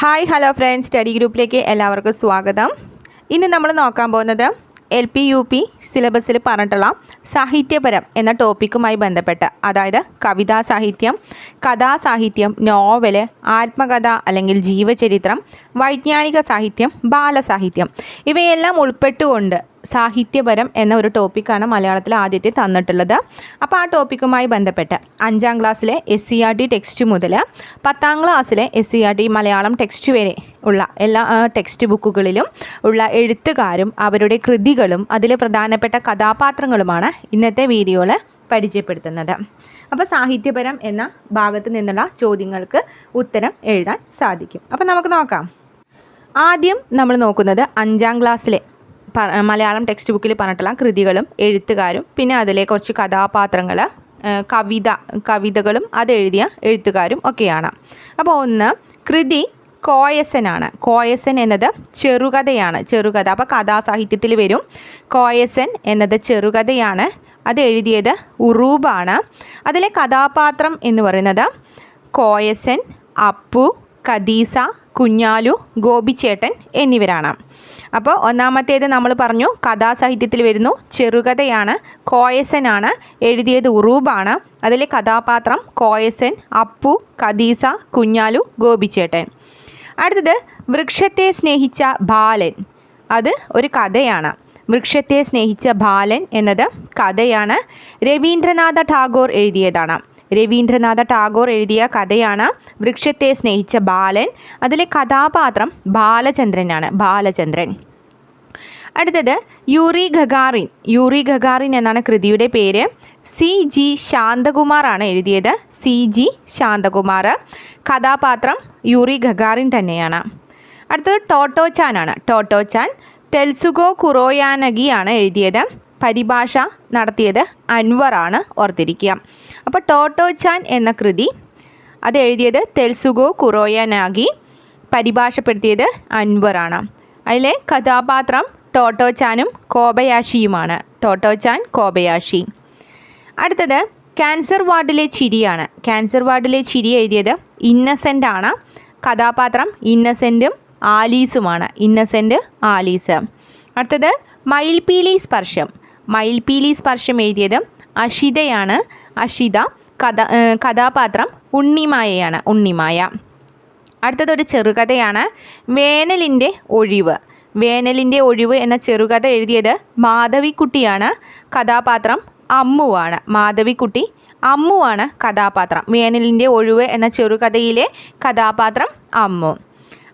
Hi hello friends. Study ഗ്രൂപ്പിലേക്ക് എല്ലാവർക്കും സ്വാഗതം. ഇന്ന് നമ്മൾ നോക്കാൻ പോകുന്നത് എൽ പി യു പി സിലബസിൽ പറഞ്ഞിട്ടുള്ള സാഹിത്യപരം എന്ന ടോപ്പിക്കുമായി ബന്ധപ്പെട്ട് അതായത് കവിതാ സാഹിത്യം കഥാസാഹിത്യം നോവൽ ആത്മകഥ അല്ലെങ്കിൽ ജീവചരിത്രം വൈജ്ഞാനിക സാഹിത്യം ബാലസാഹിത്യം. ഇവയെല്ലാം ഉൾപ്പെട്ടുകൊണ്ട് സാഹിത്യപരം എന്ന ഒരു ടോപ്പിക്കാണ് മലയാളത്തിൽ ആദ്യത്തെ തന്നിട്ടുള്ളത്. അപ്പോൾ ആ ടോപ്പിക്കുമായി ബന്ധപ്പെട്ട് അഞ്ചാം ക്ലാസ്സിലെ S C R T text മുതൽ പത്താം ക്ലാസ്സിലെ S C R T Malayalam text വരെ ഉള്ള എല്ലാ ടെക്സ്റ്റ് ബുക്കുകളിലും ഉള്ള എഴുത്തുകാരും അവരുടെ കൃതികളും അതിലെ പ്രധാനപ്പെട്ട കഥാപാത്രങ്ങളുമാണ് ഇന്നത്തെ വീഡിയോയിൽ പരിചയപ്പെടുത്തുന്നത്. അപ്പോൾ സാഹിത്യപരം എന്ന ഭാഗത്ത് നിന്നുള്ള ചോദ്യങ്ങൾക്ക് ഉത്തരം എഴുതാൻ സാധിക്കും. അപ്പോൾ നമുക്ക് നോക്കാം. ആദ്യം നമ്മൾ നോക്കുന്നത് അഞ്ചാം ക്ലാസ്സിലെ മലയാളം ടെക്സ്റ്റ് ബുക്കിൽ പറഞ്ഞിട്ടുള്ള കൃതികളും എഴുത്തുകാരും പിന്നെ അതിലെ കുറച്ച് കഥാപാത്രങ്ങൾ കവിത കവിതകളും അത് എഴുതിയ എഴുത്തുകാരും ഒക്കെയാണ്. അപ്പോൾ ഒന്ന് കൃതി കോയസനാണ്. കോയസൻ എന്നത് ചെറുകഥയാണ് ചെറുകഥ. അപ്പോൾ കഥാസാഹിത്യത്തിൽ വരും. കോയസൻ എന്നത് ചെറുകഥയാണ്. അത് എഴുതിയത് ഉറൂബാണ്. അതിലെ കഥാപാത്രം എന്ന് പറയുന്നത് കോയസൻ അപ്പു ഖദീസ കുഞ്ഞാലു ഗോപിച്ചേട്ടൻ എന്നിവരാണ്. അപ്പോൾ ഒന്നാമത്തേത് നമ്മൾ പറഞ്ഞു കഥാസാഹിത്യത്തിൽ വരുന്നു ചെറുകഥയാണ് കോയസനാണ് എഴുതിയത് ഉറൂബാണ്. അതിലെ കഥാപാത്രം കോയസൻ അപ്പു കദീസ കുഞ്ഞാലു ഗോപിച്ചേട്ടൻ. അടുത്തത് വൃക്ഷത്തെ സ്നേഹിച്ച ബാലൻ. അത് ഒരു കഥയാണ്. വൃക്ഷത്തെ സ്നേഹിച്ച ബാലൻ എന്നത് കഥയാണ്. രവീന്ദ്രനാഥ ടാഗോർ എഴുതിയതാണ്. രവീന്ദ്രനാഥ ടാഗോർ എഴുതിയ കഥയാണ് വൃക്ഷത്തെ സ്നേഹിച്ച ബാലൻ. അതിലെ കഥാപാത്രം ബാലചന്ദ്രനാണ് ബാലചന്ദ്രൻ. അടുത്തത് യൂറി ഖഗാറിൻ യൂറി ഖഗാറിൻ എന്നാണ് കൃതിയുടെ പേര്. സി ജി ശാന്തകുമാറാണ് എഴുതിയത് സി ജി ശാന്തകുമാർ. കഥാപാത്രം യൂറി ഖഗാറിൻ തന്നെയാണ്. അടുത്തത് ടോട്ടോച്ചാനാണ് ടോട്ടോച്ചാൻ തെൽസുഗോ കുറോയാനഗിയാണ് എഴുതിയത് പരിഭാഷ നടത്തിയത് അൻവറാണ് ഓർത്തിരിക്കുക. അപ്പോൾ ടോട്ടോച്ചാൻ എന്ന കൃതി. അത് എഴുതിയത് തെൽസുഗോ കുറോയാനാഗി. പരിഭാഷപ്പെടുത്തിയത് അൻവറാണ്. അതിലെ കഥാപാത്രം ടോട്ടോ ചാനും കോബയാഷിയുമാണ്. ചാൻ കോബയാഷി. അടുത്തത് ക്യാൻസർ വാർഡിലെ ചിരിയാണ്. ക്യാൻസർ വാർഡിലെ ചിരി എഴുതിയത് ഇന്നസെന്റ് ആണ്. കഥാപാത്രം ഇന്നസെന്റും ആലീസുമാണ്. ഇന്നസെന്റ് ആലീസ്. അടുത്തത് മയിൽപീലി സ്പർശം. മയിൽപീലി സ്പർശം എഴുതിയത് അഷിതയാണ്. അഷിത കഥ കഥാപാത്രം ഉണ്ണിമായയാണ് ഉണ്ണിമായ. അടുത്തതൊരു ചെറുകഥയാണ് വേനലിന്റെ ഒഴിവ്. വേനലിന്റെ ഒഴിവ് എന്ന ചെറുകഥ എഴുതിയത് മാധവിക്കുട്ടിയാണ് കഥാപാത്രം അമ്മുവാണ്. മാധവിക്കുട്ടി അമ്മുവാണ് കഥാപാത്രം. വേനലിന്റെ ഒഴിവ് എന്ന ചെറുകഥയിലെ കഥാപാത്രം അമ്മു.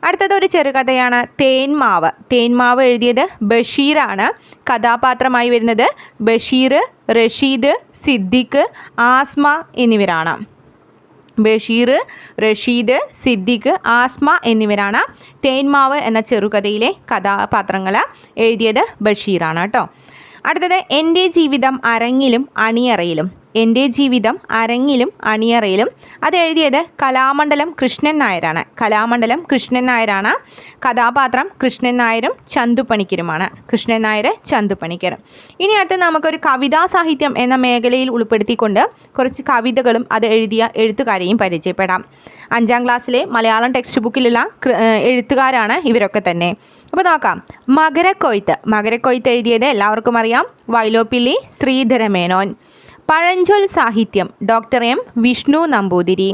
അടുത്തതൊരു ചെറുകഥയാണ് തേന്മാവ് തേന്മാവ് എഴുതിയത് ബഷീറാണ്. കഥാപാത്രമായി വരുന്നത് ബഷീർ റഷീദ് സിദ്ദിഖ് ആസ്മ എന്നിവരാണ്. ബഷീർ റഷീദ് സിദ്ദിഖ് ആസ്മ എന്നിവരാണ് തേന്മാവ് എന്ന ചെറുകഥയിലെ കഥാപാത്രങ്ങൾ എഴുതിയത് ബഷീറാണ് കേട്ടോ. അടുത്തത് എന്റെ ജീവിതം അരങ്ങിലും അണിയറയിലും. എന്റെ ജീവിതം അരങ്ങിലും അണിയറയിലും. അത് എഴുതിയത് കലാമണ്ഡലം കൃഷ്ണൻ നായരാണ്. കലാമണ്ഡലം കൃഷ്ണൻ നായരാണ്. കഥാപാത്രം കൃഷ്ണൻ നായരും ചന്തുപണിക്കരുമാണ്. കൃഷ്ണൻ നായർ ചന്തുപണിക്കർ. ഇനി അടുത്ത് നമുക്കൊരു കവിതാ സാഹിത്യം എന്ന മേഖലയിൽ ഉൾപ്പെടുത്തിക്കൊണ്ട് കുറച്ച് കവിതകളും അത് എഴുതിയ എഴുത്തുകാരെയും പരിചയപ്പെടാം. അഞ്ചാം ക്ലാസ്സിലെ മലയാളം ടെക്സ്റ്റ് ബുക്കിലുള്ള എഴുത്തുകാരാണ് ഇവരൊക്കെ തന്നെ. അപ്പോൾ നോക്കാം. മകരക്കൊയ്ത്ത്. മകരക്കൊയ്ത്ത് എഴുതിയത് എല്ലാവർക്കും അറിയാം. വൈലോപ്പിള്ളി ശ്രീധരമേനോൻ. പഴഞ്ചൊൽ സാഹിത്യം ഡോക്ടർ എം വിഷ്ണു നമ്പൂതിരി.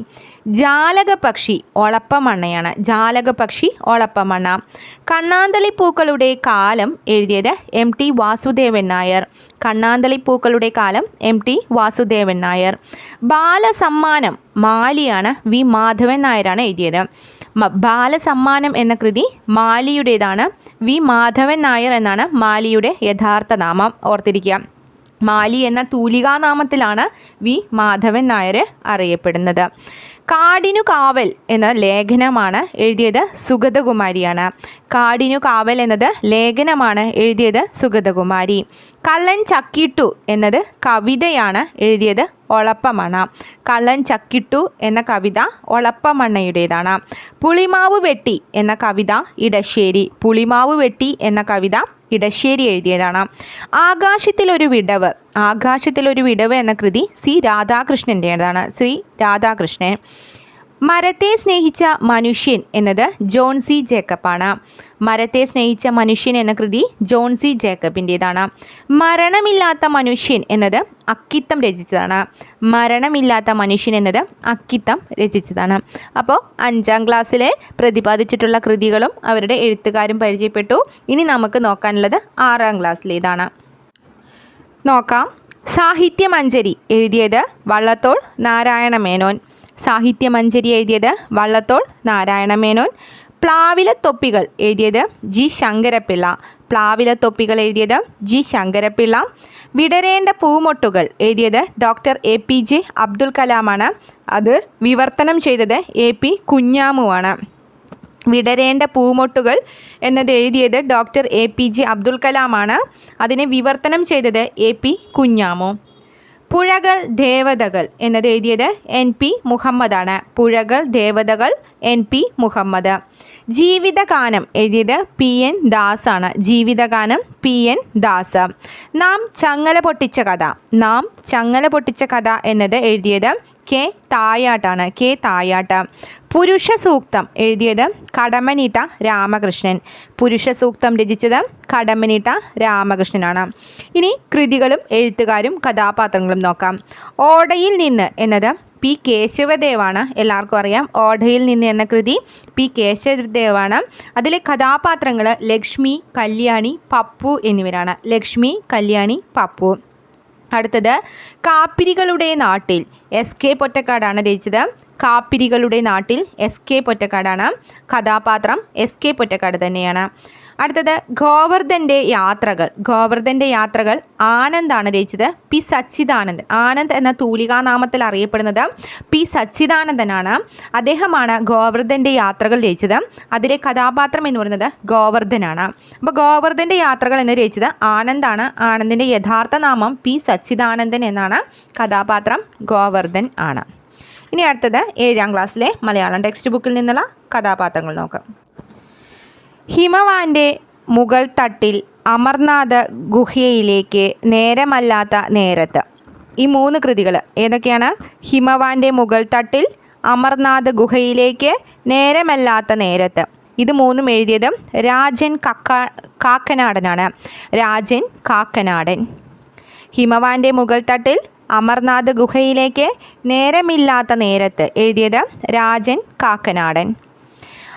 ജാലകപക്ഷി ഒളപ്പമണ്ണയാണ് ജാലകപക്ഷി ഒളപ്പമണ്ണ കണ്ണാന്തളി പൂക്കളുടെ കാലം എഴുതിയത് എം ടി വാസുദേവൻ നായർ. കണ്ണാന്തളി പൂക്കളുടെ കാലം എം ടി വാസുദേവൻ നായർ. ബാലസമ്മാനം മാലിയാണ് വി മാധവൻ നായരാണ് എഴുതിയത്. ബാലസമ്മാനം എന്ന കൃതി മാലിയുടേതാണ്. വി മാധവൻ നായർ എന്നാണ് മാലിയുടെ യഥാർത്ഥ നാമം ഓർത്തിരിക്കുക. മാലി എന്ന തൂലികാനാമത്തിലാണ് വി. മാധവൻ നായർ അറിയപ്പെടുന്നത്. കാടിനു കാവൽ എന്ന ലേഖനമാണ് എഴുതിയത് സുഗതകുമാരിയാണ്. കാടിനു കാവൽ എന്നത് ലേഖനമാണ് എഴുതിയത് സുഗതകുമാരി. കള്ളൻ ചക്കിട്ടു എന്നത് കവിതയാണ് എഴുതിയത് ഒളപ്പമണ. കള്ളൻ ചക്കിട്ടു എന്ന കവിത ഒളപ്പമണ്ണയുടേതാണ്. പുളിമാവ് വെട്ടി എന്ന കവിത ഇടശ്ശേരി. പുളിമാവ് വെട്ടി എന്ന കവിത ഇടശ്ശേരി എഴുതിയതാണ്. ആകാശത്തിലൊരു വിടവ്. ആകാശത്തിലൊരു വിടവ് എന്ന കൃതി സി രാധാകൃഷ്ണന്റേതാണ് ശ്രീ രാധാകൃഷ്ണൻ. മരത്തെ സ്നേഹിച്ച മനുഷ്യൻ എന്നത് ജോൺ സി ജേക്കബാണ്. മരത്തെ സ്നേഹിച്ച മനുഷ്യൻ എന്ന കൃതി ജോൺ സി ജേക്കബിന്റേതാണ് മരണമില്ലാത്ത മനുഷ്യൻ എന്നത് അക്കിത്തം രചിച്ചതാണ്. മരണമില്ലാത്ത മനുഷ്യൻ എന്നത് അക്കിത്തം രചിച്ചതാണ്. അപ്പോൾ അഞ്ചാം ക്ലാസ്സിലെ പ്രതിപാദിച്ചിട്ടുള്ള കൃതികളും അവരുടെ എഴുത്തുകാരും പരിചയപ്പെട്ടു. ഇനി നമുക്ക് നോക്കാനുള്ളത് ആറാം ക്ലാസ്സിലേതാണ്. നോക്കാം. സാഹിത്യമഞ്ജരി എഴുതിയത് വള്ളത്തോൾ നാരായണ മേനോൻ സാഹിത്യമഞ്ജരി എഴുതിയത് വള്ളത്തോൾ നാരായണമേനോൻ. പ്ലാവിലത്തൊപ്പികൾ എഴുതിയത് ജി ശങ്കരപ്പിള്ള. പ്ലാവിലത്തൊപ്പികൾ എഴുതിയത് ജി ശങ്കരപ്പിള്ള. വിടരേണ്ട പൂമൊട്ടുകൾ എഴുതിയത് doctor A P J Abdul കലാമാണ്. അത് വിവർത്തനം ചെയ്തത് എ പി കുഞ്ഞാമുവാണ്. വിടരേണ്ട പൂമൊട്ടുകൾ എന്നത് എഴുതിയത് doctor A P J Abdul കലാമാണ്. അതിനെ വിവർത്തനം ചെയ്തത് എ പി കുഞ്ഞാമു. പുഴകൾ ദേവതകൾ എന്നത് എഴുതിയത് എൻ പി മുഹമ്മദാണ്. പുഴകൾ ദേവതകൾ എൻ പി മുഹമ്മദ്. ജീവിതഗാനം എഴുതിയത് പി എൻ ദാസാണ്. ജീവിതഗാനം പി എൻ ദാസ്. നാം ചങ്ങല പൊട്ടിച്ച കഥ. നാം ചങ്ങല പൊട്ടിച്ച കഥ എന്നത് എഴുതിയത് കെ തായാട്ടാണ്. കെ തായാട്ട്. പുരുഷ സൂക്തം എഴുതിയത് കടമനീട്ട രാമകൃഷ്ണൻ. പുരുഷ സൂക്തം രചിച്ചത് കടമനീട്ട രാമകൃഷ്ണനാണ്. ഇനി കൃതികളും എഴുത്തുകാരും കഥാപാത്രങ്ങളും നോക്കാം. ഓടയിൽ നിന്ന് എന്നത് പി കേശവദേവാണ്. എല്ലാവർക്കും അറിയാം. ഓടയിൽ നിന്ന് എന്ന കൃതി പി കേശവദേവാണ്. അതിലെ കഥാപാത്രങ്ങൾ ലക്ഷ്മി കല്യാണി പപ്പു എന്നിവരാണ്. ലക്ഷ്മി കല്യാണി പപ്പു. അടുത്തത് കാപ്പിരികളുടെ നാട്ടിൽ. എസ് കെ പൊറ്റക്കാടാണ് രചിച്ചത്. കാപ്പിരികളുടെ നാട്ടിൽ എസ് കെ പൊറ്റക്കാടാണ്. കഥാപാത്രം എസ് കെ പൊറ്റക്കാട് തന്നെയാണ്. അടുത്തത് ഗോവർദ്ധന്റെ യാത്രകൾ. ഗോവർദ്ധന്റെ യാത്രകൾ ആനന്ദാണ് രചിച്ചത്. പി സച്ചിദാനന്ദൻ. ആനന്ദ് എന്ന തൂലികാനാമത്തിൽ അറിയപ്പെടുന്നത് പി സച്ചിദാനന്ദനാണ്. അദ്ദേഹമാണ് ഗോവർദ്ധന്റെ യാത്രകൾ രചിച്ചത്. അതിലെ കഥാപാത്രം എന്ന് പറയുന്നത് ഗോവർദ്ധനാണ്. അപ്പോൾ ഗോവർദ്ധന്റെ യാത്രകൾ എന്ന് രചിച്ചത് ആനന്ദാണ്. ആനന്ദിന്റെ യഥാർത്ഥ നാമം പി സച്ചിദാനന്ദൻ എന്നാണ്. കഥാപാത്രം ഗോവർദ്ധൻ ആണ്. ഇനി അടുത്തത് ഏഴാം ക്ലാസ്സിലെ മലയാളം ടെക്സ്റ്റ് ബുക്കിൽ നിന്നുള്ള കഥാപാത്രങ്ങൾ നോക്കാം. ഹിമവാന്റെ മുകൾ തട്ടിൽ അമർനാഥ് ഗുഹയിലേക്ക് നേരമല്ലാത്ത നേരത്ത്. ഈ മൂന്ന് കൃതികൾ ഏതൊക്കെയാണ്? ഹിമവാന്റെ മുകൾ തട്ടിൽ അമർനാഥ് ഗുഹയിലേക്ക് നേരമല്ലാത്ത നേരത്ത്. ഇത് മൂന്നും എഴുതിയത് രാജൻ കക്ക കാക്കനാടനാണ്. രാജൻ കാക്കനാടൻ. ഹിമവാന്റെ മുകൾ തട്ടിൽ അമർനാഥ് ഗുഹയിലേക്ക് നേരമില്ലാത്ത നേരത്ത് എഴുതിയത് രാജൻ കാക്കനാടൻ.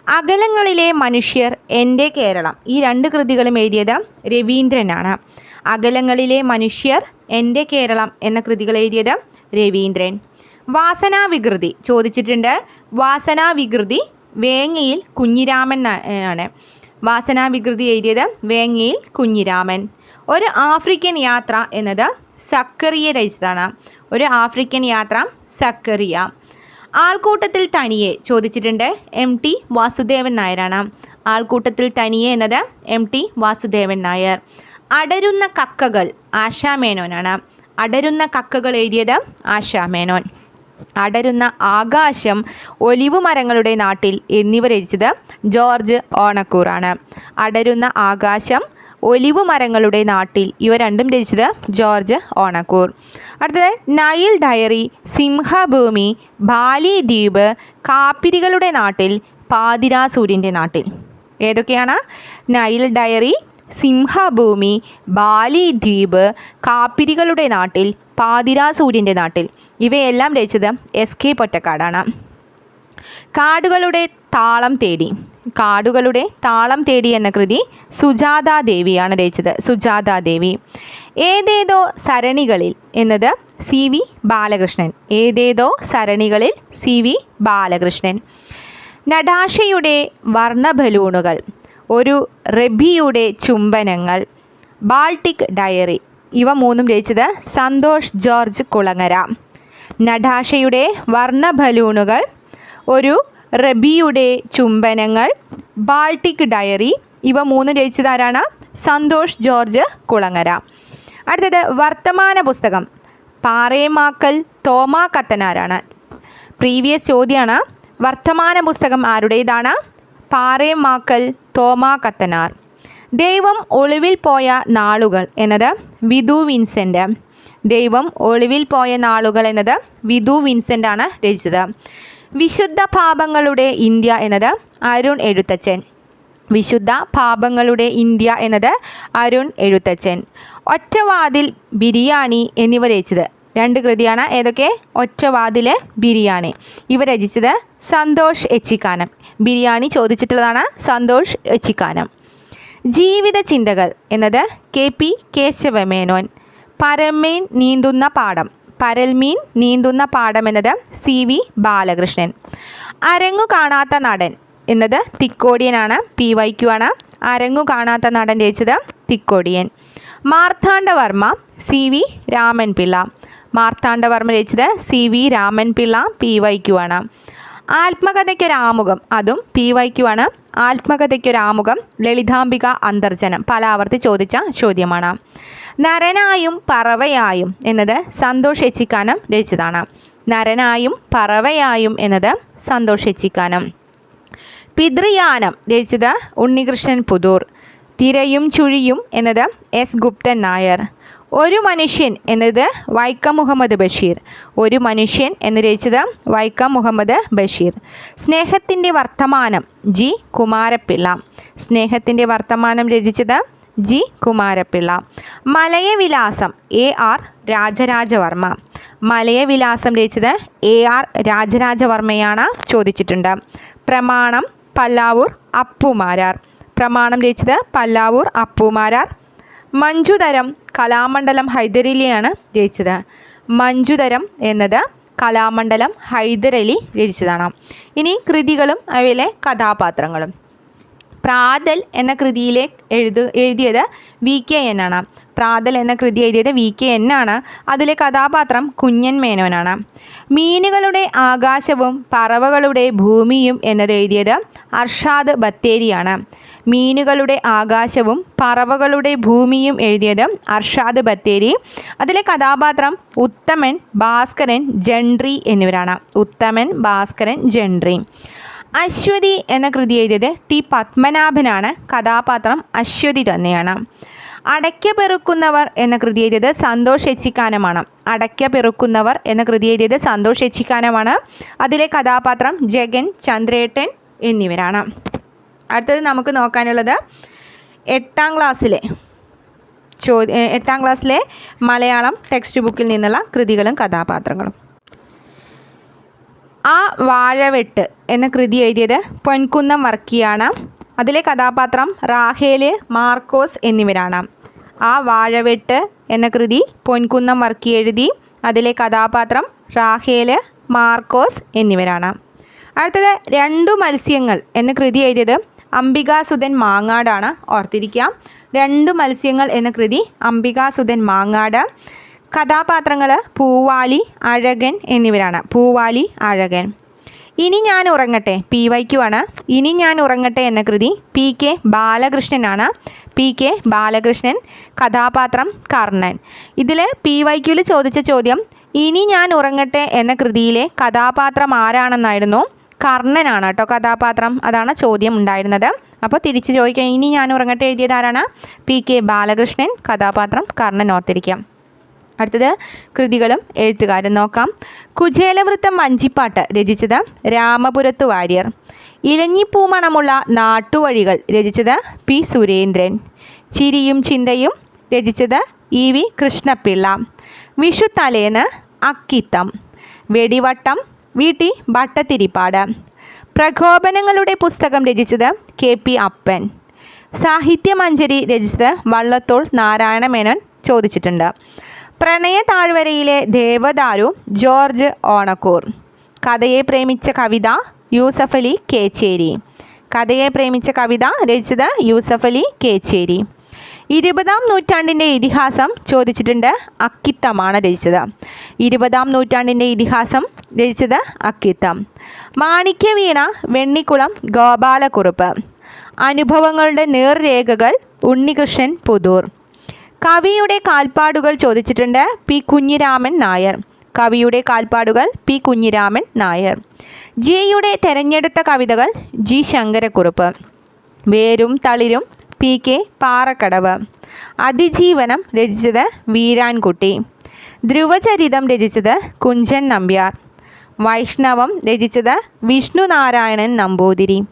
അകലങ്ങളിലെ മനുഷ്യർ എന്റെ കേരളം. ഈ രണ്ട് കൃതികളും എഴുതിയത് രവീന്ദ്രനാണ്. അകലങ്ങളിലെ മനുഷ്യർ എന്റെ കേരളം എന്ന കൃതികൾ എഴുതിയത് രവീന്ദ്രൻ. വാസനാവികൃതി ചോദിച്ചിട്ടുണ്ട്. വാസനാവികൃതി വേങ്ങയിൽ കുഞ്ഞിരാമൻ ആണ്. വാസനാവികൃതി എഴുതിയത് വേങ്ങയിൽ കുഞ്ഞിരാമൻ. ഒരു ആഫ്രിക്കൻ യാത്ര എന്നത് സക്കറിയ രചിച്ചതാണ് ഒരു ആഫ്രിക്കൻ യാത്ര സക്കറിയ. ആൾക്കൂട്ടത്തിൽ തനിയെ ചോദിച്ചിട്ടുണ്ട് എം ടി വാസുദേവൻ നായരാണ്. ആൾക്കൂട്ടത്തിൽ തനിയെ എന്നത് എം ടി വാസുദേവൻ നായർ. അടരുന്ന കക്കകൾ ആശാമേനോനാണ് അടരുന്ന കക്കകൾ എഴുതിയത് ആശാമേനോൻ അടരുന്ന ആകാശം ഒലിവു മരങ്ങളുടെ നാട്ടിൽ എന്നിവ രചിച്ചത് ജോർജ് ഓണക്കൂറാണ്. അടരുന്ന ആകാശം ഒലിവു മരങ്ങളുടെ നാട്ടിൽ ഇവ രണ്ടും രചിച്ചത് ജോർജ് ഓണക്കൂർ. അടുത്തത് നൈൽ ഡയറി സിംഹഭൂമി ബാലി ദ്വീപ് കാപ്പിരികളുടെ നാട്ടിൽ പാതിരാസൂര്യന്റെ നാട്ടിൽ. ഏതൊക്കെയാണ്? നൈൽ ഡയറി സിംഹഭൂമി ബാലി ദ്വീപ് കാപ്പിരികളുടെ നാട്ടിൽ പാതിരാസൂര്യന്റെ നാട്ടിൽ. ഇവയെല്ലാം രചിച്ചത് എസ് കെ പൊറ്റക്കാടാണ്. കാടുകളുടെ താളം തേടി. കാടുകളുടെ താളം തേടി എന്ന കൃതി സുജാതാ ദേവിയാണ് രചിച്ചത്. സുജാതാ ദേവി. ഏതേതോ സരണികളിൽ എന്നത് സി വി ബാലകൃഷ്ണൻ. ഏതേതോ സരണികളിൽ സി വി ബാലകൃഷ്ണൻ. നടാഷയുടെ വർണബലൂണുകൾ ഒരു റബിയുടെ ചുംബനങ്ങൾ ബാൾട്ടിക് ഡയറി ഇവ മൂന്നും രചിച്ചത് സന്തോഷ് ജോർജ് കുളങ്ങര. നടാഷയുടെ വർണബലൂണുകൾ ഒരു റബിയുടെ ചുംബനങ്ങൾ ബാൾട്ടിക് ഡയറി ഇവ മൂന്നും രചിച്ചതാരാണ്? സന്തോഷ് ജോർജ് കുളങ്ങര. അടുത്തത് വർത്തമാന പുസ്തകം. പാറേമാക്കൽ തോമാ കത്തനാരാണ്. പ്രീവിയസ് ചോദ്യമാണ് വർത്തമാന പുസ്തകം ആരുടേതാണ്? പാറേമാക്കൽ തോമാ കത്തനാർ. ദൈവം ഒളിവിൽ പോയ നാളുകൾ എന്നത് വിധു വിൻസെന്റ് ദൈവം ഒളിവിൽ പോയ നാളുകൾ എന്നത് വിധു വിൻസെന്റ് ആണ് രചിച്ചത്. വിശുദ്ധ പാപങ്ങളുടെ ഇന്ത്യ എന്നത് അരുൺ എഴുത്തച്ഛൻ. വിശുദ്ധ പാപങ്ങളുടെ ഇന്ത്യ എന്നത് അരുൺ എഴുത്തച്ഛൻ. ഒറ്റവാതിൽ ബിരിയാണി എന്നിവ രചിച്ചത്. രണ്ട് കൃതിയാണ് ഏതൊക്കെ? ഒറ്റവാതിൽ ബിരിയാണി. ഇവ രചിച്ചത് സന്തോഷ് എച്ചിക്കാനം. ബിരിയാണി ചോദിച്ചിട്ടുള്ളതാണ് സന്തോഷ് എച്ചിക്കാനം. ജീവിത ചിന്തകൾ എന്നത് കെ പി കേശവമേനോൻ. പരമേൻ നീന്തുന്ന പാടം പരൽമീൻ നീന്തുന്ന പാഠമെന്നത് സി വി ബാലകൃഷ്ണൻ. അരങ്ങു കാണാത്ത നടൻ എന്നത് തിക്കോടിയനാണ് പി വൈക്യു ആണ്. അരങ്ങു കാണാത്ത നടൻ രചിച്ചത് Thikkodiyan. Marthanda Varma C V Raman Pillai. Marthanda Varma രചിച്ചത് സി വി രാമൻപിള്ള പി വൈക്യു ആണ്. ആത്മകഥയ്ക്കൊരാമുഖം അതും പി വൈക്യു ആണ്. ആത്മകഥയ്ക്കൊരാമുഖം ലളിതാംബിക അന്തർജനം പല ആവർത്തി ചോദിച്ച ചോദ്യമാണ്. നരനായും പറവയായും എന്നത് സന്തോഷ് എച്ചിക്കാനം രചിച്ചതാണ്. നരനായും പറവയായും എന്നത് സന്തോഷ് എച്ചിക്കാനം പിതൃയാനം രചിച്ചത് ഉണ്ണികൃഷ്ണൻ പുതൂർ. തിരയും ചുഴിയും എന്നത് എസ് ഗുപ്തൻ നായർ. ഒരു മനുഷ്യൻ എന്നത് വൈക്കം മുഹമ്മദ് ബഷീർ. ഒരു മനുഷ്യൻ എന്ന് രചിച്ചത് വൈക്കം മുഹമ്മദ് ബഷീർ. സ്നേഹത്തിന്റെ വർത്തമാനം ജി. കുമാരപ്പിള്ള. സ്നേഹത്തിന്റെ വർത്തമാനം രചിച്ചത് ജി കുമാരപ്പിള്ള മലയവിലാസം എ ആർ രാജരാജവർമ്മ. മലയവിലാസം രചിച്ചത് എ ആർ രാജരാജവർമ്മയാണ് ചോദിച്ചിട്ടുണ്ട്. പ്രമാണം പല്ലാവൂർ അപ്പുമാരാർ. പ്രമാണം രചിച്ചത് പല്ലാവൂർ അപ്പുമാരാർ. മഞ്ജുതരം കലാമണ്ഡലം ഹൈദരലിയാണ് രചിച്ചത്. മഞ്ജുതരം എന്നത് കലാമണ്ഡലം ഹൈദരലി രചിച്ചതാണ്. ഇനി കൃതികളും അവയിലെ കഥാപാത്രങ്ങളും. പ്രാതൽ എന്ന കൃതിയിലെ എഴുതു എഴുതിയത് വി കെ എൻ ആണ്. പ്രാതൽ എന്ന കൃതി എഴുതിയത് വി കെ എൻ ആണ്. അതിലെ കഥാപാത്രം കുഞ്ഞൻ മേനോനാണ്. മീനുകളുടെ ആകാശവും പറവകളുടെ ഭൂമിയും എന്നത് എഴുതിയത് അർഷാദ് ബത്തേരിയാണ്. മീനുകളുടെ ആകാശവും പറവകളുടെ ഭൂമിയും എഴുതിയത് അർഷാദ് ബത്തേരി. അതിലെ കഥാപാത്രം ഉത്തമൻ ഭാസ്കരൻ ജൻട്രി എന്നിവരാണ്. ഉത്തമൻ ഭാസ്കരൻ ജൻട്രി. അശ്വതി എന്ന കൃതി എഴുതിയത് ടി പത്മനാഭനാണ്. കഥാപാത്രം അശ്വതി തന്നെയാണ്. അടയ്ക്ക പെറുക്കുന്നവർ എന്ന കൃതി എഴുതിയത് സന്തോഷ് എച്ചിക്കാനമാണ്. അടയ്ക്ക പെറുക്കുന്നവർ എന്ന കൃതി എഴുതിയത് സന്തോഷ് എച്ചിക്കാനമാണ്. അതിലെ കഥാപാത്രം ജഗൻ ചന്ദ്രേട്ടൻ എന്നിവരാണ്. അടുത്തത് നമുക്ക് നോക്കാനുള്ളത് എട്ടാം ക്ലാസ്സിലെ ചോ എട്ടാം ക്ലാസ്സിലെ മലയാളം ടെക്സ്റ്റ് ബുക്കിൽ നിന്നുള്ള കൃതികളും കഥാപാത്രങ്ങളും. ആ വാഴവെട്ട് എന്ന കൃതി എഴുതിയത് പൊൻകുന്നം വർക്കിയാണ്. അതിലെ കഥാപാത്രം റാഹേൽ മാർക്കോസ് എന്നിവരാണ്. ആ വാഴവെട്ട് എന്ന കൃതി പൊൻകുന്നം വർക്കി എഴുതി അതിലെ കഥാപാത്രം റാഹേൽ മാർക്കോസ് എന്നിവരാണ്. അടുത്തത് രണ്ടു മത്സ്യങ്ങൾ എന്ന കൃതി എഴുതിയത് അംബികാസുധൻ മാങ്ങാടാണ്. ഓർത്തിരിക്കുക രണ്ടു മത്സ്യങ്ങൾ എന്ന കൃതി അംബികാസുധൻ മാങ്ങാട്. കഥാപാത്രങ്ങൾ പൂവാലി അഴകൻ എന്നിവരാണ്. പൂവാലി അഴകൻ. ഇനി ഞാൻ ഉറങ്ങട്ടെ. പി വൈക്കു ആണ്. ഇനി ഞാൻ ഉറങ്ങട്ടെ എന്ന കൃതി പി കെ ബാലകൃഷ്ണനാണ്. പി കെ ബാലകൃഷ്ണൻ കഥാപാത്രം കർണൻ. ഇതിൽ പി വൈക്കുവിൽ ചോദിച്ച ചോദ്യം ഇനി ഞാൻ ഉറങ്ങട്ടെ എന്ന കൃതിയിലെ കഥാപാത്രം ആരാണെന്നായിരുന്നു? കർണനാണ് കേട്ടോ കഥാപാത്രം. അതാണ് ചോദ്യം ഉണ്ടായിരുന്നത്. അപ്പോൾ തിരിച്ച് ചോദിക്കാം ഇനി ഞാൻ ഉറങ്ങട്ടെ എഴുതിയത് ആരാണ്? പി കെ ബാലകൃഷ്ണൻ കഥാപാത്രം കർണൻ. ഓർത്തിരിക്കാം. അടുത്തത് കൃതികളും എഴുത്തുകാരും നോക്കാം. കുചേലവൃത്തം വഞ്ചിപ്പാട്ട് രചിച്ചത് രാമപുരത്തു വാര്യർ. ഇലഞ്ഞിപ്പൂമണമുള്ള നാട്ടുവഴികൾ രചിച്ചത് പി സുരേന്ദ്രൻ. ചിരിയും ചിന്തയും രചിച്ചത് ഇ വി കൃഷ്ണപിള്ള. വിഷു തലേന്ന് അക്കിത്തം. വെടിവട്ടം വി ടി ഭട്ടത്തിരിപ്പാട് പ്രകോപനങ്ങളുടെ പുസ്തകം രചിച്ചത് കെ പി അപ്പൻ. സാഹിത്യമഞ്ജരി രചിച്ചത് വള്ളത്തോൾ നാരായണ മേനോൻ ചോദിച്ചിട്ടുണ്ട്. പ്രണയ താഴ്വരയിലെ ദേവദാരു ജോർജ് ഓണക്കൂർ. കഥയെ പ്രേമിച്ച കവിത യൂസഫ് അലി കേച്ചേരി. കഥയെ പ്രേമിച്ച കവിത രചിച്ചത് യൂസഫ് അലി കേച്ചേരി. ഇരുപതാം നൂറ്റാണ്ടിന്റെ ഇതിഹാസം ചോദിച്ചിട്ടുണ്ട് അക്കിത്തമാണ് രചിച്ചത്. ഇരുപതാം നൂറ്റാണ്ടിന്റെ ഇതിഹാസം രചിച്ചത് അക്കിത്തം. മാണിക്യവീണ വെണ്ണിക്കുളം ഗോപാലക്കുറുപ്പ്. അനുഭവങ്ങളുടെ നേർരേഖകൾ ഉണ്ണികൃഷ്ണൻ പുതൂർ. കവിയുടെ കാൽപ്പാടുകൾ ചോദിച്ചിട്ടുണ്ട് പി കുഞ്ഞിരാമൻ നായർ. കവിയുടെ കാൽപ്പാടുകൾ പി കുഞ്ഞിരാമൻ നായർ. ജിയുടെ തെരഞ്ഞെടുത്ത കവിതകൾ ജി ശങ്കരക്കുറുപ്പ്. വേരും തളിരും പി കെ പാറക്കടവ്. അതിജീവനം രചിച്ചത് വീരാൻകുട്ടി. ധ്രുവചരിതം രചിച്ചത് കുഞ്ചൻ നമ്പ്യാർ. വൈഷ്ണവം രചിച്ചത് വിഷ്ണുനാരായണൻ നമ്പൂതിരി.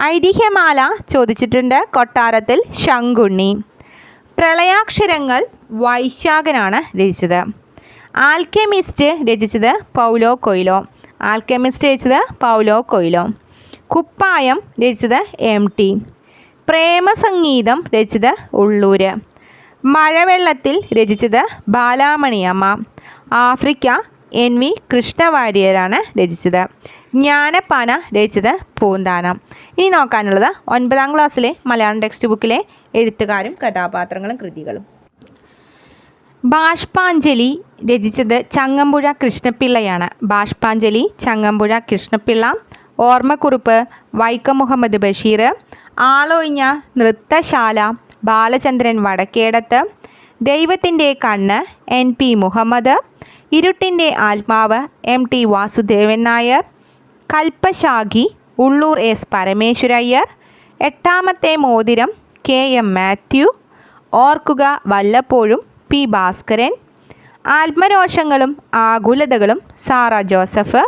ഐതിഹ്യമാല ചോദിച്ചിട്ടുണ്ട് കൊട്ടാരത്തിൽ ശങ്കുണ്ണി. പ്രളയാക്ഷരങ്ങൾ വൈശാഖനാണ് രചിച്ചത്. ആൽക്കെമിസ്റ്റ് രചിച്ചത് പൗലോ കൊയിലോ. ആൽക്കെമിസ്റ്റ് രചിച്ചത് പൗലോ കൊയിലോ. കുപ്പായം രചിച്ചത് എം ടി. പ്രേമസംഗീതം രചിച്ചത് ഉള്ളൂര്. മഴവെള്ളത്തിൽ രചിച്ചത് ബാലാമണിയമ്മ. ആഫ്രിക്ക എൻ വി കൃഷ്ണവാര്യരാണ് രചിച്ചത്. ജ്ഞാനപ്പാന രചിച്ചത് പൂന്താനം. ഇനി നോക്കാനുള്ളത് ഒൻപതാം ക്ലാസ്സിലെ മലയാളം ടെക്സ്റ്റ് ബുക്കിലെ എഴുത്തുകാരും കഥാപാത്രങ്ങളും കൃതികളും. ബാഷ്പാഞ്ജലി രചിച്ചത് ചങ്ങമ്പുഴ കൃഷ്ണപിള്ളയാണ്. ബാഷ്പാഞ്ജലി ചങ്ങമ്പുഴ കൃഷ്ണപിള്ള ഓർമ്മക്കുറിപ്പ് വൈക്കം മുഹമ്മദ് ബഷീർ ആളൊഴിഞ്ഞ നൃത്തശാല ബാലചന്ദ്രൻ വടക്കേടത്ത് ദൈവത്തിന്റെ കണ്ണ് എൻ പി മുഹമ്മദ് ഇരുട്ടിന്റെ ആത്മാവ് M T Vasudevan Nair Kalpashakhi Ulloor S Parameswarayyar എട്ടാമത്തെ മോതിരം കെ എം മാത്യു ഓർക്കുക വല്ലപ്പോഴും പി ഭാസ്കരൻ ആത്മരോഷങ്ങളും ആകുലതകളും സാറ ജോസഫ്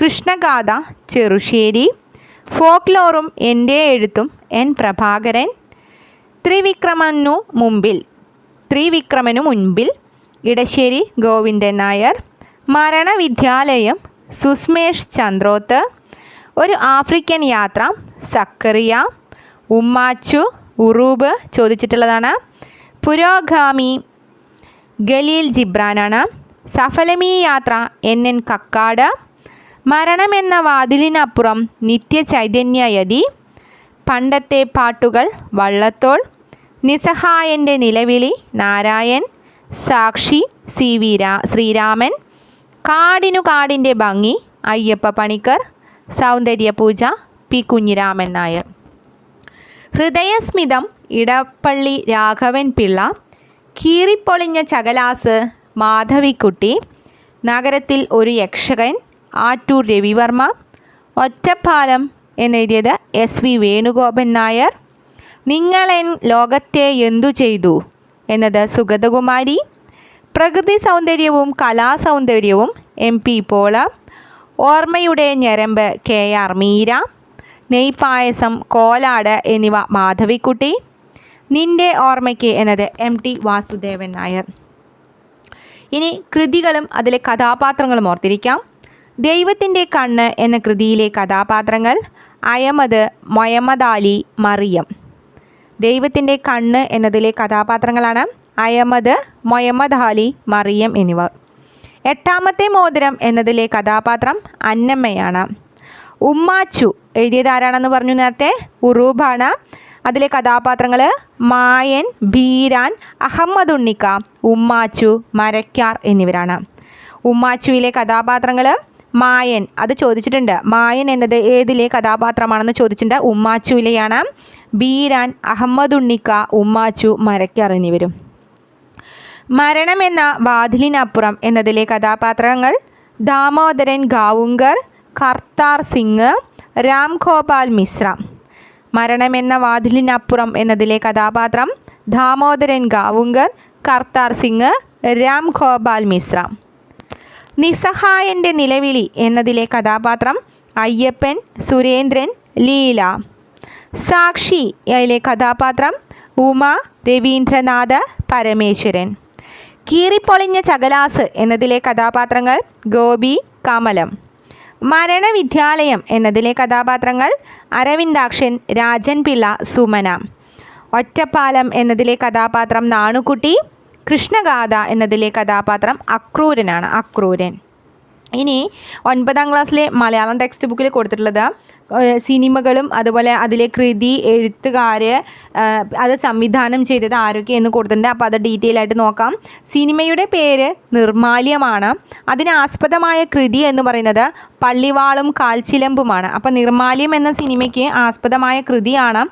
കൃഷ്ണഗാഥ ചെറുശ്ശേരി ഫോക്ലോറും എന്റെ എഴുത്തും എൻ പ്രഭാകരൻ ത്രിവിക്രമനു മുമ്പിൽ ത്രിവിക്രമനു മുൻപിൽ ഇടശ്ശേരി ഗോവിന്ദൻ നായർ മരണവിദ്യാലയം സുസ്മേഷ് ചന്ദ്രോത്ത് ഒരു ആഫ്രിക്കൻ യാത്ര സക്കറിയ ഉമ്മാച്ചു ഉറൂബ് ചോദിച്ചിട്ടുള്ളതാണ്. പുരോഗാമി ഗലീൽ ജിബ്രാനാണ്. സഫലമീ യാത്ര എൻ എൻ കക്കാട്. മരണമെന്ന വാതിലിനപ്പുറം നിത്യചൈതന്യയതി പണ്ടത്തെ പാട്ടുകൾ വള്ളത്തോൾ. നിസ്സഹായന്റെ നിലവിളി നാരായൺ. സാക്ഷി സി വി ശ്രീരാമൻ. കാടിനു കാടിന്റെ ഭംഗി അയ്യപ്പ പണിക്കർ സൗന്ദര്യ പൂജ പി കുഞ്ഞിരാമൻ നായർ. ഹൃദയസ്മിതം ഇടപ്പള്ളി രാഘവൻ പിള്ള കീറിപ്പൊളിഞ്ഞ ചകലാസ് മാധവിക്കുട്ടി നഗരത്തിൽ ഒരു യക്ഷകൻ ആറ്റൂർ രവിവർമ്മ ഒറ്റപ്പാലം എന്നെഴുതിയത് എസ് വി വേണുഗോപൻ നായർ. നിങ്ങളെൻ ലോകത്തെ എന്തു ചെയ്തു? എന്നത് സുഗതകുമാരി. പ്രകൃതി സൗന്ദര്യവും കലാസൗന്ദര്യവും എം പി പോള ഓർമ്മയുടെ ഞരമ്പ് കെ ആർ മീര നെയ്പായസം കോലാട് എന്നിവ മാധവിക്കുട്ടി നിന്റെ ഓർമ്മയ്ക്ക് എന്നത് എം ടി വാസുദേവൻ നായർ. ഇനി കൃതികളും അതിലെ കഥാപാത്രങ്ങളും ഓർത്തിരിക്കാം. ദൈവത്തിന്റെ കണ്ണ് എന്ന കൃതിയിലെ കഥാപാത്രങ്ങൾ അയമത് മൊഹമ്മദ് അലി മറിയം. ദൈവത്തിന്റെ കണ്ണ് എന്നതിലെ കഥാപാത്രങ്ങളാണ് അയമത് മൊഹമ്മദ് ഹാലി മറിയം എന്നിവർ. എട്ടാമത്തെ മോതിരം എന്നതിലെ കഥാപാത്രം അന്നമ്മയാണ്. ഉമ്മാച്ചു എഴുതിയത് ആരാണെന്ന് പറഞ്ഞു നേരത്തെ? ഉറൂബാണ്. അതിലെ കഥാപാത്രങ്ങൾ മായൻ ബീരാൻ അഹമ്മദ് ഉണ്ണിക്ക ഉമ്മാച്ചു മരക്കാർ എന്നിവരാണ്. ഉമ്മാച്ചുവിലെ കഥാപാത്രങ്ങൾ മായൻ. അത് ചോദിച്ചിട്ടുണ്ട്. മായൻ എന്നത് ഏതിലെ കഥാപാത്രമാണെന്ന് ചോദിച്ചിട്ടുണ്ട്. ഉമ്മാച്ചുവിലെയാണ്. ബീരാൻ അഹമ്മദ് ഉണ്ണിക്ക ഉമ്മാച്ചു മരക്കാർ എന്നിവരും. മരണമെന്ന വാതിലിനപ്പുറം എന്നതിലെ കഥാപാത്രങ്ങൾ ദാമോദരൻ ഗാവുങ്കർ കർത്താർ സിംഗ് രാം ഗോപാൽ മിശ്ര. മരണമെന്ന വാതിലിനപ്പുറം എന്നതിലെ കഥാപാത്രം ദാമോദരൻ ഗാവുങ്കർ കർത്താർ സിംഗ് രാം ഗോപാൽ മിശ്ര. നിസ്സഹായന്റെ നിലവിളി എന്നതിലെ കഥാപാത്രം അയ്യപ്പൻ സുരേന്ദ്രൻ ലീല. സാക്ഷി അതിലെ കഥാപാത്രം ഉമ രവീന്ദ്രനാഥ് പരമേശ്വരൻ. കീറിപ്പൊളിഞ്ഞ ചകലാസ് എന്നതിലെ കഥാപാത്രങ്ങൾ ഗോപി കമലം. മരണവിദ്യാലയം എന്നതിലെ കഥാപാത്രങ്ങൾ അരവിന്ദാക്ഷൻ രാജൻ പിള്ള സുമന. ഒറ്റപ്പാലം എന്നതിലെ കഥാപാത്രം നാണുക്കുട്ടി കൃഷ്ണഗാഥ എന്നതിലെ കഥാപാത്രം അക്രൂരനാണ് അക്രൂരൻ. ഇനി ഒൻപതാം ക്ലാസ്സിലെ മലയാളം ടെക്സ്റ്റ് ബുക്കിൽ കൊടുത്തിട്ടുള്ളത് സിനിമകളും അതുപോലെ അതിലെ കൃതി എഴുത്തുകാർ അത് സംവിധാനം ചെയ്തത് ആരൊക്കെ എന്ന് കൊടുത്തിട്ടുണ്ട്. അപ്പോൾ അത് ഡീറ്റെയിൽ ആയിട്ട് നോക്കാം. സിനിമയുടെ പേര് നിർമാല്യമാണ്. അതിനാസ്പദമായ കൃതി എന്ന് പറയുന്നത് പള്ളിവാളും കാൽച്ചിലമ്പുമാണ്. അപ്പോൾ നിർമാല്യം എന്ന സിനിമയ്ക്ക് ആസ്പദമായ കൃതിയാണ്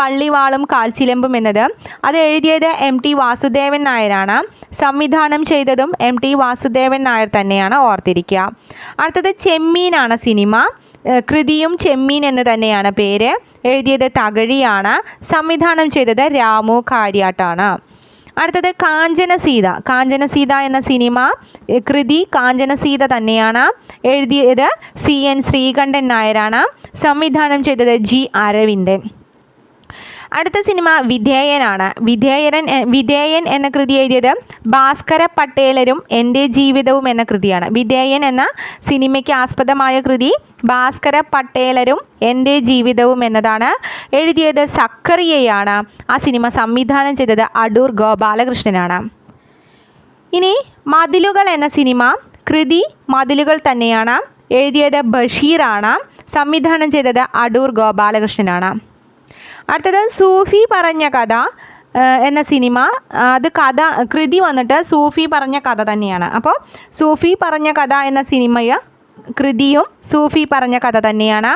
പള്ളിവാളും കാൽച്ചിലമ്പും എന്നത്. അത് എഴുതിയത് എം ടി വാസുദേവൻ നായരാണ്. സംവിധാനം ചെയ്തതും എം ടി വാസുദേവൻ നായർ തന്നെയാണ് ഓർത്തിരിക്കുക. അടുത്തത് ചെമ്മീനാണ് സിനിമ. കൃതിയും ചെമ്മീൻ എന്ന് തന്നെയാണ് പേര്. എഴുതിയത് തകഴിയാണ്. സംവിധാനം ചെയ്തത് രാമു കാര്യാട്ടാണ്. അടുത്തത് കാഞ്ചനസീത. കാഞ്ചനസീത എന്ന സിനിമ കൃതി കാഞ്ചനസീത തന്നെയാണ്. എഴുതിയത് സി എൻ ശ്രീകണ്ഠൻ നായരാണ്. സംവിധാനം ചെയ്തത് ജി അരവിന്ദൻ. അടുത്ത സിനിമ വിധേയനാണ്. വിധേയരൻ വിധേയൻ എന്ന കൃതി എഴുതിയത് ഭാസ്കര പട്ടേലരും എന്റെ ജീവിതവും എന്ന കൃതിയാണ്. വിധേയൻ എന്ന സിനിമയ്ക്ക് ആസ്പദമായ കൃതി ഭാസ്കര പട്ടേലരും എന്റെ ജീവിതവും എന്നതാണ് എഴുതിയത്. സക്കറിയയാണ്. ആ സിനിമ സംവിധാനം ചെയ്തത് അടൂർ ഗോപാലകൃഷ്ണനാണ്. ഇനി മതിലുകൾ എന്ന സിനിമ കൃതി മതിലുകൾ തന്നെയാണ്. എഴുതിയത് ബഷീറാണ്. സംവിധാനം ചെയ്തത് അടൂർ ഗോപാലകൃഷ്ണനാണ്. അടുത്തത് സൂഫി പറഞ്ഞ കഥ എന്ന സിനിമ. അത് കഥ കൃതി വന്നിട്ട് സൂഫി പറഞ്ഞ കഥ തന്നെയാണ്. അപ്പോൾ സൂഫി പറഞ്ഞ കഥ എന്ന സിനിമയ കൃതിയും സൂഫി പറഞ്ഞ കഥ തന്നെയാണ്.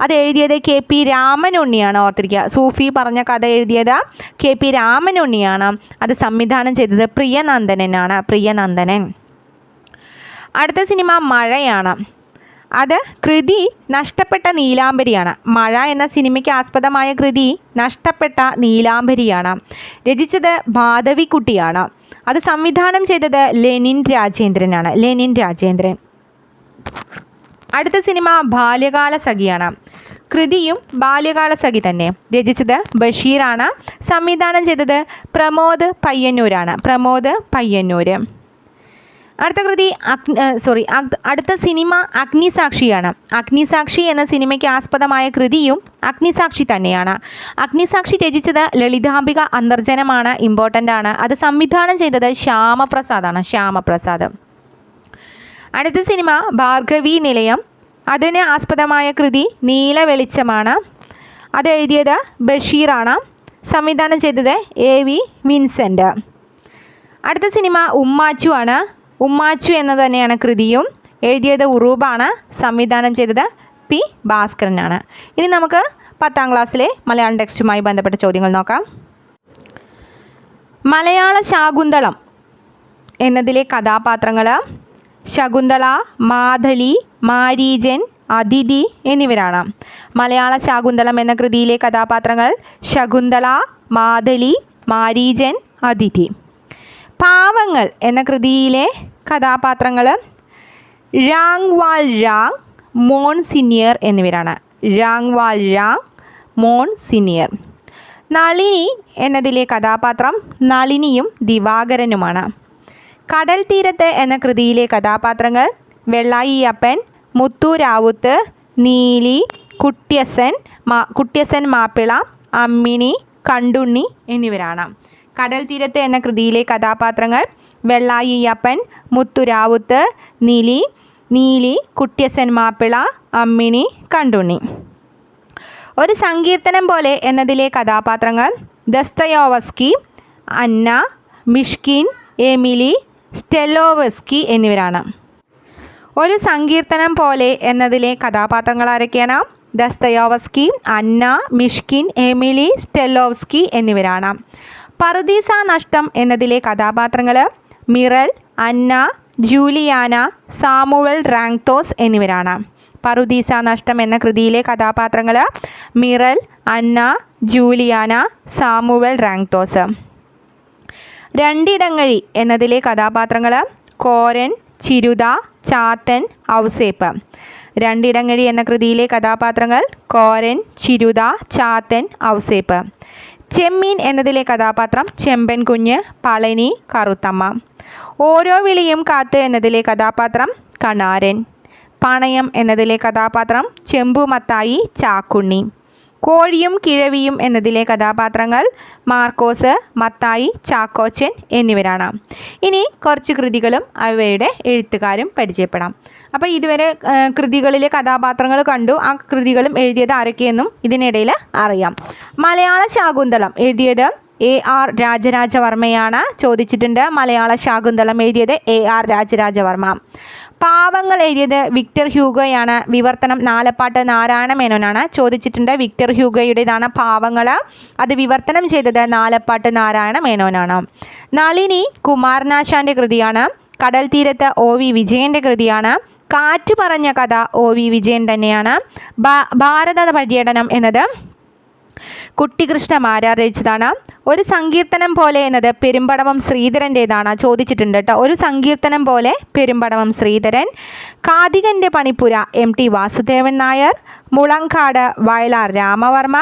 അത് എഴുതിയത് കെ പി രാമനുണ്ണിയാണ് ഓർത്തിരിക്കുക. സൂഫി പറഞ്ഞ കഥ എഴുതിയത് കെ പി രാമനുണ്ണിയാണ്. അത് സംവിധാനം ചെയ്തത് പ്രിയനന്ദനനാണ് പ്രിയനന്ദനൻ. അടുത്ത സിനിമ മഴയാണ്. അത് കൃതി നഷ്ടപ്പെട്ട നീലാംബരിയാണ്. മഴ എന്ന സിനിമയ്ക്ക് ആസ്പദമായ കൃതി നഷ്ടപ്പെട്ട നീലാംബരിയാണ്. രചിച്ചത് ഭാദവിക്കുട്ടിയാണ്. അത് സംവിധാനം ചെയ്തത് ലെനിൻ രാജേന്ദ്രനാണ്. ലെനിൻ രാജേന്ദ്രൻ. അടുത്ത സിനിമ ബാല്യകാല സഖിയാണ്. കൃതിയും ബാല്യകാല സഖി തന്നെ. രചിച്ചത് ബഷീറാണ്. സംവിധാനം ചെയ്തത് പ്രമോദ് പയ്യന്നൂരാണ്. പ്രമോദ് പയ്യന്നൂർ അടുത്ത കൃതി സോറി അടുത്ത സിനിമ അഗ്നിസാക്ഷിയാണ്. അഗ്നിസാക്ഷി എന്ന സിനിമയ്ക്ക് ആസ്പദമായ കൃതിയും അഗ്നിസാക്ഷി തന്നെയാണ്. അഗ്നിസാക്ഷി രചിച്ചത് ലളിതാംബിക അന്തർജനമാണ് ഇമ്പോർട്ടന്റ് ആണ്. അത് സംവിധാനം ചെയ്തത് ശ്യാമപ്രസാദാണ് ശ്യാമപ്രസാദ്. അടുത്ത സിനിമ ഭാർഗവി നിലയം. അതിന് ആസ്പദമായ കൃതി നീല വെളിച്ചമാണ്. അത് എഴുതിയത് ബഷീറാണ്. സംവിധാനം ചെയ്തത് എ വി വിൻസെന്റ് അടുത്ത സിനിമ ഉമ്മാച്ചു ആണ്. ഉമ്മാച്ചു എന്ന് തന്നെയാണ് കൃതിയും. എഴുതിയത് ഉറൂബാണ്. സംവിധാനം ചെയ്തത് പി ഭാസ്കരനാണ്. ഇനി നമുക്ക് പത്താം ക്ലാസ്സിലെ മലയാളം ടെക്സ്റ്റുമായി ബന്ധപ്പെട്ട ചോദ്യങ്ങൾ നോക്കാം. മലയാള ശാകുന്തളം എന്നതിലെ കഥാപാത്രങ്ങൾ ശകുന്തള മാധലി മാരീജൻ അതിഥി എന്നിവരാണ്. മലയാള ശാകുന്തളം എന്ന കൃതിയിലെ കഥാപാത്രങ്ങൾ ശകുന്തള മാധലി മാരീജൻ അതിഥി. പാവങ്ങൾ എന്ന കൃതിയിലെ കഥാപാത്രങ്ങൾ രാങ് വാൽ രാങ് മോൺ സിനിയർ എന്നിവരാണ്. രാങ് വാൽ രാങ് മോൺ സിനിയർ. നളിനി എന്നതിലെ കഥാപാത്രം നളിനിയും ദിവാകരനുമാണ്. കടൽ തീരത്ത് എന്ന കൃതിയിലെ കഥാപാത്രങ്ങൾ വെള്ളായിയപ്പൻ മുത്തുരാവുത്ത് നീലി കുട്ട്യസൻ മാ കുട്ട്യസൻ മാപ്പിള അമ്മിണി കണ്ടുണ്ണി എന്നിവരാണ്. കടൽ തീരത്ത് എന്ന കൃതിയിലെ കഥാപാത്രങ്ങൾ വെള്ളായിയപ്പൻ മുത്തുരാവുത്ത് നീലി നീലി കുട്യസൻ മാപ്പിള അമ്മിണി കണ്ടുണ്ണി. ഒരു സങ്കീർത്തനം പോലെ എന്നതിലെ കഥാപാത്രങ്ങൾ ദസ്തയോവസ്കി അന്ന മിഷ്കിൻ എമിലി സ്റ്റെലോവസ്കി എന്നിവരാണ്. ഒരു സങ്കീർത്തനം പോലെ എന്നതിലെ കഥാപാത്രങ്ങൾ ആരൊക്കെയാണ്? ദസ്തയോവസ്കി അന്ന മിഷ്കിൻ എമിലി സ്റ്റെലോവ്സ്കി എന്നിവരാണ്. പറുദീസ നഷ്ടം എന്നതിലെ കഥാപാത്രങ്ങൾ മിറൽ അന്ന ജൂലിയാന സാമുവൽ റാങ്തോസ് എന്നിവരാണ്. പറുദീസ നഷ്ടം എന്ന കൃതിയിലെ കഥാപാത്രങ്ങൾ മിറൽ അന്ന ജൂലിയാന സാമുവൽ റാങ്തോസ്. രണ്ടിടങ്ങഴി എന്നതിലെ കഥാപാത്രങ്ങൾ കോരൻ ചിരുത ചാത്തൻ ഔസേപ്പ്. രണ്ടിടങ്ങഴി എന്ന കൃതിയിലെ കഥാപാത്രങ്ങൾ കോരൻ ചിരുത ചാത്തൻ ഔസേപ്പ്. ചെമ്മീൻ എന്നതിലെ കഥാപാത്രം ചെമ്പൻ കുഞ്ഞ് പളനി കറുത്തമ്മ. ഓരോ വിളിയും കാത്ത് എന്നതിലെ കഥാപാത്രം കണാരൻ. പണയം എന്നതിലെ കഥാപാത്രം ചെമ്പുമത്തായി ചാക്കുണ്ണി. കോഴിയും കിഴവിയും എന്നതിലെ കഥാപാത്രങ്ങൾ മാർക്കോസ് മത്തായി ചാക്കോച്ചൻ എന്നിവരാണ്. ഇനി കുറച്ച് കൃതികളും അവയുടെ എഴുത്തുകാരും പരിചയപ്പെടാം. അപ്പോൾ ഇതുവരെ കൃതികളിലെ കഥാപാത്രങ്ങൾ കണ്ടു. ആ കൃതികളും എഴുതിയത് ആരൊക്കെയെന്നും ഇതിനിടയിൽ അറിയാം. മലയാള ശാകുന്തളം എഴുതിയത് എ ആർ രാജരാജവർമ്മയാണ്. ചോദിച്ചിട്ടുണ്ട് മലയാള ശാകുന്തളം എഴുതിയത് എ ആർ രാജരാജവർമ്മ. പാവങ്ങൾ എഴുതിയത് വിക്ടർ ഹ്യൂഗോയാണ്. വിവർത്തനം നാലപ്പാട്ട് നാരായണ മേനോനാണ്. ചോദിച്ചിട്ടുണ്ട് വിക്ടർ ഹ്യൂഗോയുടേതാണ് പാവങ്ങൾ അത് വിവർത്തനം ചെയ്തത് നാലപ്പാട്ട് നാരായണ മേനോനാണ്. നളിനി കുമാരനാശാന്റെ കൃതിയാണ്. കടൽ തീരത്ത് ഒ വി വിജയന്റെ കൃതിയാണ്. കാറ്റ് പറഞ്ഞ കഥ ഒ വി വിജയൻ തന്നെയാണ്. ഭാരത പര്യടനം എന്നത് കുട്ടികൃഷ്ണ രചിച്ചതാണ്. ഒരു സങ്കീർത്തനം പോലെ എന്നത് പെരുമ്പടവം ശ്രീധരന്റേതാണ് ചോദിച്ചിട്ടുണ്ട് കേട്ടോ. ഒരു സങ്കീർത്തനം പോലെ പെരുമ്പടവം ശ്രീധരൻ കാതികന്റെ പണിപ്പുര എം ടി വാസുദേവൻ നായർ മുളങ്കാട് വയലാർ രാമവർമ്മ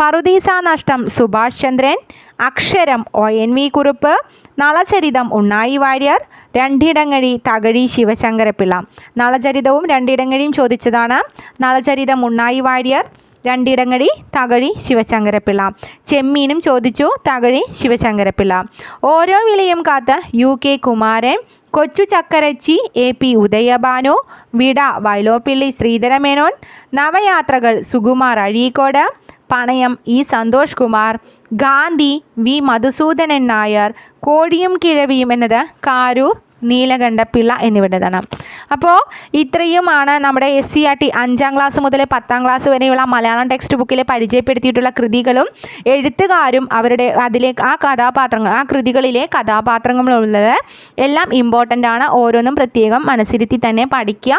പറുദീസ നഷ്ടം സുഭാഷ് ചന്ദ്രൻ അക്ഷരം O N V Kurup Nalacharitham Unnayi Warrier രണ്ടിടങ്ങഴി തകഴി ശിവശങ്കരപ്പിള്ള. നളചരിതവും രണ്ടിടങ്ങഴിയും ചോദിച്ചതാണ്. നളചരിതം ഉണ്ണായി വാര്യർ രണ്ടിടങ്ങഴി തകഴി ശിവശങ്കരപ്പിള്ള. ചെമ്മീനും ചോദിച്ചു തകഴി ശിവശങ്കരപ്പിള്ള. ഓരോ വിളിയും കാത്ത് യു കെ കുമാരൻ കൊച്ചു ചക്കരച്ചി എ പി ഉദയഭാനു വിട വൈലോപ്പിള്ളി ശ്രീധരമേനോൻ നവയാത്രകൾ സുകുമാർ അഴീക്കോട് പണയം ഇ സന്തോഷ് കുമാർ. ഗാന്ധി വി. മധുസൂദനൻ നായർ കോടിയും കിഴവിയും എന്നത് കാരൂർ നീലകണ്ഠപിള്ള എന്നിവരുടേതാണ്. അപ്പോൾ ഇത്രയുമാണ് നമ്മുടെ എസ് സി ആർ ടി അഞ്ചാം ക്ലാസ് മുതൽ പത്താം ക്ലാസ് വരെയുള്ള മലയാളം ടെക്സ്റ്റ് ബുക്കിൽ പരിചയപ്പെടുത്തിയിട്ടുള്ള കൃതികളും എഴുത്തുകാരും അവരുടെ അതിലെ ആ കഥാപാത്രങ്ങൾ ആ കൃതികളിലെ കഥാപാത്രങ്ങളുള്ളത് എല്ലാം ഇമ്പോർട്ടന്റ് ആണ്. ഓരോന്നും പ്രത്യേകം മനസ്സിരുത്തി തന്നെ പഠിക്കുക